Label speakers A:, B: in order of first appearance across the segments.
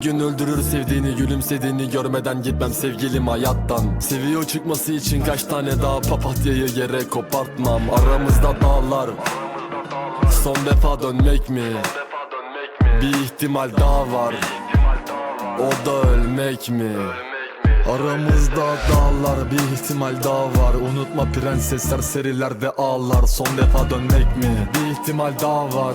A: Gün öldürür sevdiğini gülümsediğini görmeden gitmem sevgilim hayattan. Seviyor çıkması için kaç tane daha papatyayı yere kopartmam. Aramızda dağlar. Son defa dönmek mi? Bir ihtimal daha var. O da ölmek mi? Aramızda dağlar bir ihtimal daha var. Unutma prensesler serilerde ağlar. Son defa dönmek mi? Bir ihtimal daha var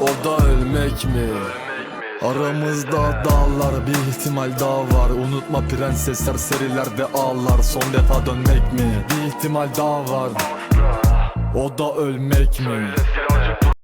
A: O da ölmek mi? Aramızda dağlar bir ihtimal daha var Unutma prensesler serilerde ağlar Son defa dönmek mi? Bir ihtimal daha var O da ölmek mi?